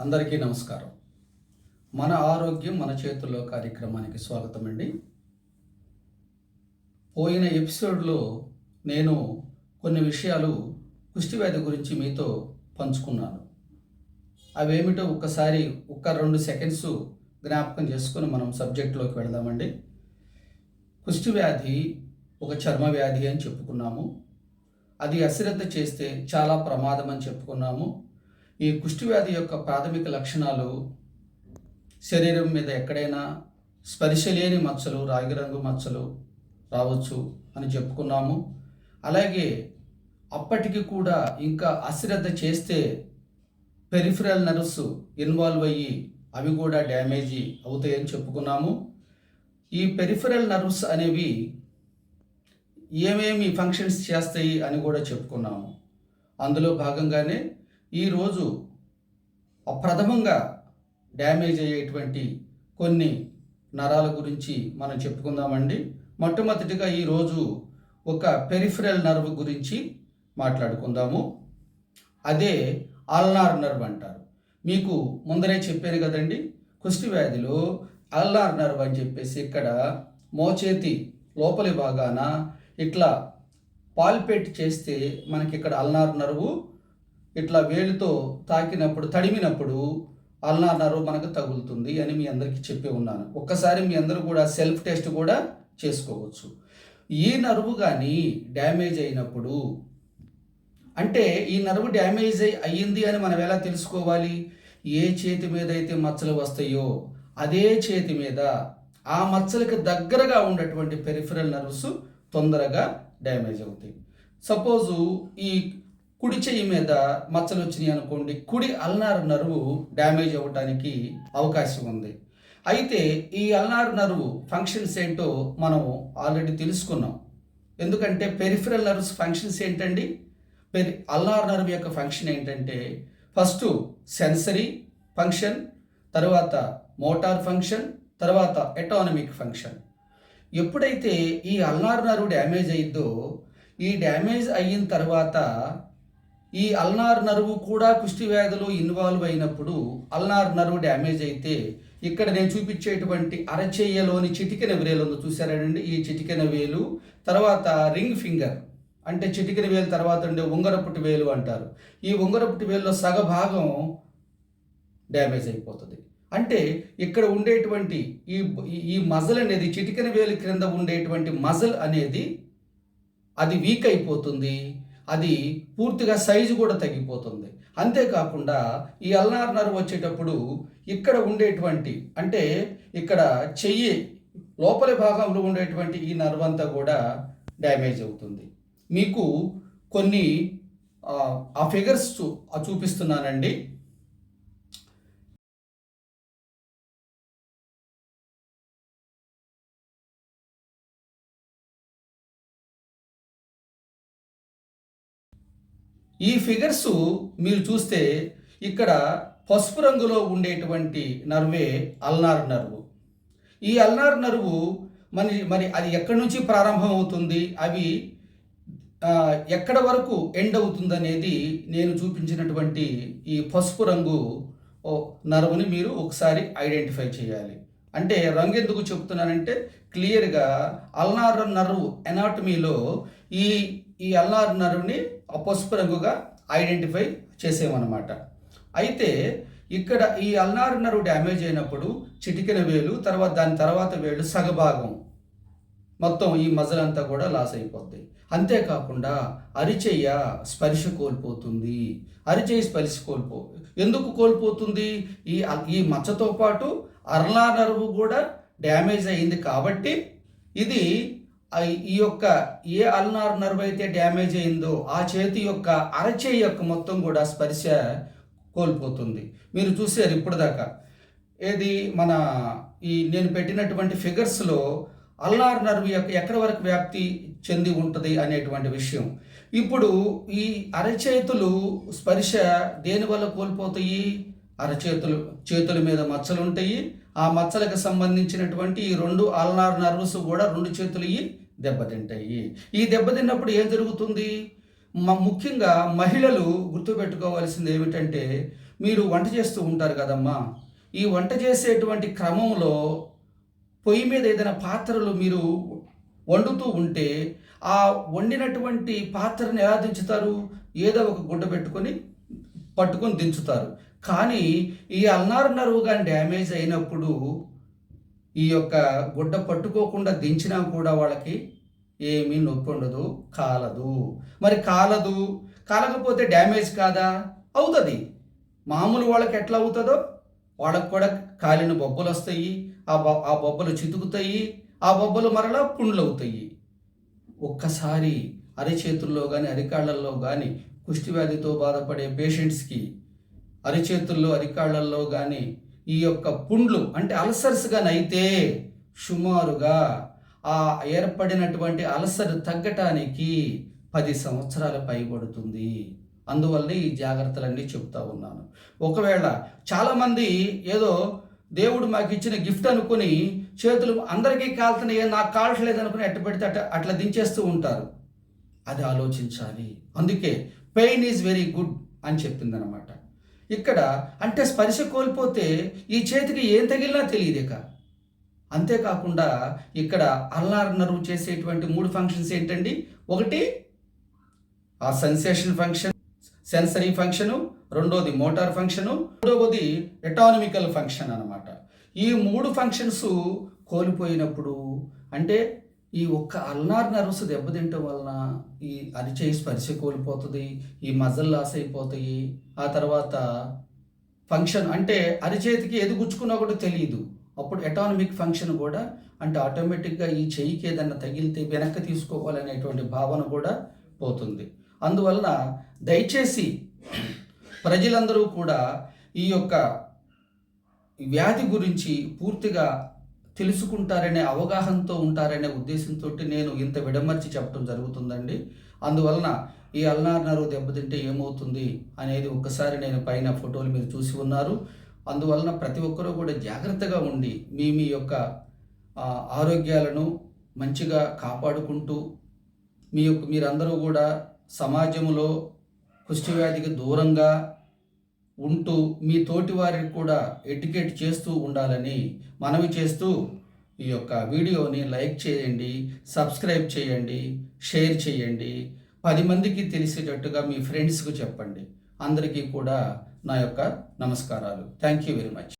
అందరికీ నమస్కారం. మన ఆరోగ్యం మన చేతుల్లో కార్యక్రమానికి స్వాగతం అండి. పోయిన ఎపిసోడ్లో నేను కొన్ని విషయాలు కుష్టివ్యాధి గురించి మీతో పంచుకున్నాను. అవేమిటో ఒక్కసారి ఒక్క రెండు సెకండ్స్ జ్ఞాపకం చేసుకొని మనం సబ్జెక్ట్లోకి వెళదామండి. కుష్టివ్యాధి ఒక చర్మ వ్యాధి అని చెప్పుకున్నాము. అది అశ్రద్ధ చేస్తే చాలా ప్రమాదం అని చెప్పుకున్నాము. ఈ కుష్టి వ్యాధి యొక్క ప్రాథమిక లక్షణాలు శరీరం మీద ఎక్కడైనా స్పర్శ లేని మచ్చలు రాగి రంగు మచ్చలు రావచ్చు అని చెప్పుకున్నాము. అలాగే అప్పటికి కూడా ఇంకా అశ్రద్ధ చేస్తే పెరిఫరల్ నర్వ్స్ ఇన్వాల్వ్ అయ్యి అవి కూడా డ్యామేజీ అవుతాయని చెప్పుకున్నాము. ఈ పెరిఫరల్ నర్వ్స్ అనేవి ఏమేమి ఫంక్షన్స్ చేస్తాయి అని కూడా చెప్పుకున్నాము. అందులో భాగంగానే ఈరోజు అప్రథమంగా డ్యామేజ్ అయ్యేటువంటి కొన్ని నరాల గురించి మనం చెప్పుకుందామండి. మొట్టమొదటిగా ఈరోజు ఒక పెరిఫరల్ నర్వ్ గురించి మాట్లాడుకుందాము. అదే ఆల్నార్ నర్వ్ అంటారు. మీకు ముందరే చెప్పాను కదండి కుష్టి వ్యాధిలో అల్నార్ నర్వ్ అని చెప్పేసి ఇక్కడ మోచేతి లోపలి భాగాన ఇట్లా పాల్పేట్ చేస్తే మనకి ఇక్కడ అల్నార్ నర్వు ఇట్లా వేలితో తాకినప్పుడు తడిమినప్పుడు అల్నార్ మనకు తగులుతుంది అని మీ అందరికీ చెప్పి ఉన్నాను. ఒక్కసారి మీ అందరూ కూడా సెల్ఫ్ టెస్ట్ కూడా చేసుకోవచ్చు. ఈ నరువు కానీ డ్యామేజ్ అయినప్పుడు అంటే ఈ నరువు డ్యామేజ్ అయి అయ్యింది అని మనం ఎలా తెలుసుకోవాలి? ఏ చేతి మీద అయితే మచ్చలు వస్తాయో అదే చేతి మీద ఆ మచ్చలకు దగ్గరగా ఉన్నటువంటి పెరిఫరల్ నర్వ్స్ తొందరగా డ్యామేజ్ అవుతాయి. సపోజు ఈ కుడి చెయ్యి మీద మచ్చలు వచ్చినాయి అనుకోండి కుడి అల్నార్ నరువు డ్యామేజ్ అవ్వడానికి అవకాశం ఉంది. అయితే ఈ అల్నార్ నరువు ఫంక్షన్స్ ఏంటో మనం ఆల్రెడీ తెలుసుకున్నాం. ఎందుకంటే పెరిఫరల్ నర్వ్స్ ఫంక్షన్స్ ఏంటండి? పెరి అల్నార్ నర్వ్ యొక్క ఫంక్షన్ ఏంటంటే ఫస్ట్ సెన్సరీ ఫంక్షన్ తర్వాత మోటార్ ఫంక్షన్ తర్వాత ఎటానమిక్ ఫంక్షన్ ఎప్పుడైతే ఈ అల్నార్ నర్వ్ డ్యామేజ్ అయ్యిద్దో ఈ డ్యామేజ్ అయిన తర్వాత ఈ అల్నార్ నరువు కూడా కుష్టి వ్యాధిలో ఇన్వాల్వ్ అయినప్పుడు అల్నార్ నరువు డ్యామేజ్ అయితే ఇక్కడ నేను చూపించేటువంటి అరచేయలోని చిటికెన వేలు ఉందో. చూసారండి ఈ చిటికెన వేలు తర్వాత రింగ్ ఫింగర్ అంటే చిటికెన వేలు తర్వాత ఉండే ఉంగరపుటి వేలు అంటారు. ఈ ఉంగరపుటి వేలులో సగభాగం డ్యామేజ్ అయిపోతుంది. అంటే ఇక్కడ ఉండేటువంటి ఈ ఈ మజల్ అనేది చిటికెన వేలు క్రింద ఉండేటువంటి మజల్ అనేది అది వీక్ అయిపోతుంది. అది పూర్తిగా సైజు కూడా తగ్గిపోతుంది. అంతేకాకుండా ఈ అల్నార్ నర్వ్ వచ్చేటప్పుడు ఇక్కడ ఉండేటువంటి అంటే ఇక్కడ చెయ్యి లోపలి భాగంలో ఉండేటువంటి ఈ నర్వ్ అంతా కూడా డ్యామేజ్ అవుతుంది. మీకు కొన్ని ఆ ఫిగర్స్ చూ చూపిస్తున్నానండి. ఈ ఫిగర్స్ మీరు చూస్తే ఇక్కడ పసుపు రంగులో ఉండేటువంటి నర్వే అల్నార్ నర్వు. ఈ అల్నార్ నర్వు మరి మరి అది ఎక్కడి నుంచి ప్రారంభం అవుతుంది అవి ఎక్కడ వరకు ఎండ్ అవుతుంది అనేది నేను చూపించినటువంటి ఈ పసుపు రంగు నర్వుని మీరు ఒకసారి ఐడెంటిఫై చేయాలి. అంటే రంగు ఎందుకు చెప్తున్నానంటే క్లియర్గా అల్నార్ నర్వ్ ఎనాటమీలో ఈ ఈ అల్నార్ నర్వ్ని పసుపు రంగుగా ఐడెంటిఫై చేసేమన్నమాట అయితే ఇక్కడ ఈ అల్నార్ నర్వ్ డ్యామేజ్ అయినప్పుడు చిటికిన వేలు తర్వాత దాని తర్వాత వేలు సగభాగం. మొత్తం ఈ మజల్ అంతా కూడా లాస్ అయిపోద్ది. అంతేకాకుండా అరిచెయ్య స్పర్శ కోల్పోతుంది. అరిచెయ్య స్పర్శ కోల్పో ఎందుకు కోల్పోతుంది? ఈ ఈ మచ్చతో పాటు అర్లా నరువు కూడా డ్యామేజ్ అయింది కాబట్టి ఇది ఈ యొక్క ఏ అల్నార్ నర్వ్ అయితే డ్యామేజ్ అయిందో ఆ చేతి యొక్క అరచేయి యొక్క మొత్తం కూడా స్పర్శ కోల్పోతుంది. మీరు చూసారు ఇప్పటిదాకా. ఏది మన ఈ నేను పెట్టినటువంటి ఫిగర్స్లో అల్నార్ నర్వ్ యొక్క ఎక్కడి వరకు వ్యాప్తి చెంది ఉంటుంది అనేటువంటి విషయం. ఇప్పుడు ఈ అరచేతులు స్పర్శ దేనివల్ల కోల్పోతాయి? అరచేతులు చేతుల మీద మచ్చలు ఉంటాయి ఆ మచ్చలకు సంబంధించినటువంటి ఈ రెండు అల్నార్ నర్వస్ కూడా రెండు చేతులు దెబ్బతింటాయి ఈ దెబ్బతిన్నప్పుడు ఏం జరుగుతుంది? ముఖ్యంగా మహిళలు గుర్తుపెట్టుకోవాల్సింది ఏమిటంటే మీరు వంట చేస్తూ ఉంటారు కదమ్మా. ఈ వంట చేసేటువంటి క్రమంలో పొయ్యి మీద ఏదైనా పాత్రలు మీరు వండుతూ ఉంటే ఆ వండినటువంటి పాత్రను ఎలా దించుతారు? ఏదో ఒక గుడ్డ పెట్టుకొని పట్టుకొని దించుతారు. కానీ ఈ అల్నార్ నరువు కానీ డ్యామేజ్ అయినప్పుడు ఈ యొక్క గుడ్డ పట్టుకోకుండా దించినా కూడా వాళ్ళకి ఏమీ నొప్పి ఉండదు కాలదు. మరి కాలదు కాలకపోతే డ్యామేజ్ కాదా? అవుతుంది. మామూలు వాళ్ళకి ఎట్లా అవుతుందో? వాళ్ళకు కూడా కాలిన బొబ్బలు వస్తాయి ఆ బొ ఆ బొబ్బలు చితుకుతాయి ఆ బొబ్బలు మరలా పుండ్లు అవుతాయి ఒక్కసారి అరిచేతుల్లో కానీ అరికాళ్ళల్లో కానీ కుష్టివ్యాధితో బాధపడే పేషెంట్స్కి అరిచేతుల్లో అరికాళ్ళల్లో కానీ ఈ యొక్క పుండ్లు అంటే అల్సర్స్ కానీ అయితే సుమారుగా ఆ ఏర్పడినటువంటి అల్సర్ తగ్గటానికి పది సంవత్సరాల పైబడుతుంది. అందువల్ల ఈ జాగ్రత్తలన్నీ చెప్తా ఉన్నాను. ఒకవేళ చాలామంది ఏదో దేవుడు మాకు ఇచ్చిన గిఫ్ట్ అనుకుని చేతులు అందరికీ కాల్తున్నాయి నాకు కాల్చలేదు అనుకుని ఎట్ట పెడితే అట్ట అట్లా దించేస్తూ ఉంటారు. అది ఆలోచించాలి. అందుకే పెయిన్ ఈజ్ వెరీ గుడ్ అని చెప్పిందనమాట. ఇక్కడ అంటే స్పర్శ కోల్పోతే ఈ చేతికి ఏం తగిలినా తెలియదు ఇక. అంతేకాకుండా ఇక్కడ అల్లార్నరు చేసేటువంటి మూడు ఫంక్షన్స్ ఏంటండి? ఒకటి ఆ సెన్సేషన్ ఫంక్షన్ సెన్సరీ ఫంక్షను రెండోది మోటార్ ఫంక్షను మూడవది ఎటానమికల్ ఫంక్షన్ అన్నమాట. ఈ మూడు ఫంక్షన్స్ కోల్పోయినప్పుడు అంటే ఈ ఒక్క అల్నార్ నర్వస్ దెబ్బతింటం వలన ఈ అరిచేయి స్పర్శ కోల్పోతుంది ఈ మజల్ లాస్ అయిపోతాయి ఆ తర్వాత ఫంక్షన్ అంటే అరిచేతికి ఏది గుచ్చుకున్నా కూడా తెలియదు అప్పుడు ఎటానమిక్ ఫంక్షన్ కూడా అంటే ఆటోమేటిక్గా ఈ చెయ్యికి ఏదన్నా తగిలితే వెనక్కి తీసుకోవాలనేటువంటి భావన కూడా పోతుంది. అందువలన దయచేసి ప్రజలందరూ కూడా ఈ యొక్క వ్యాధి గురించి పూర్తిగా తెలుసుకుంటారనే అవగాహనతో ఉంటారనే ఉద్దేశంతో నేను ఇంత విడమర్చి చెప్పడం జరుగుతుందండి. అందువలన ఈ అల్నార్ నరువు దెబ్బతింటే ఏమవుతుంది అనేది ఒక్కసారి నేను పైన ఫోటోలు మీరు చూసి ఉన్నారు. అందువలన ప్రతి ఒక్కరూ కూడా జాగ్రత్తగా ఉండి మీ మీ యొక్క ఆరోగ్యాలను మంచిగా కాపాడుకుంటూ మీ యొక్క మీరందరూ కూడా సమాజంలో కుష్ఠవ్యాధికి దూరంగా ఉంటూ మీ తోటి వారికి కూడా ఎడ్యుకేట్ చేస్తూ ఉండాలని మనవి చేస్తూ ఈ యొక్క వీడియోని లైక్ చేయండి సబ్స్క్రైబ్ చేయండి షేర్ చేయండి. పది మందికి తెలిసేటట్టుగా మీ ఫ్రెండ్స్కు చెప్పండి. అందరికీ కూడా నా యొక్క నమస్కారాలు. Thank you very much.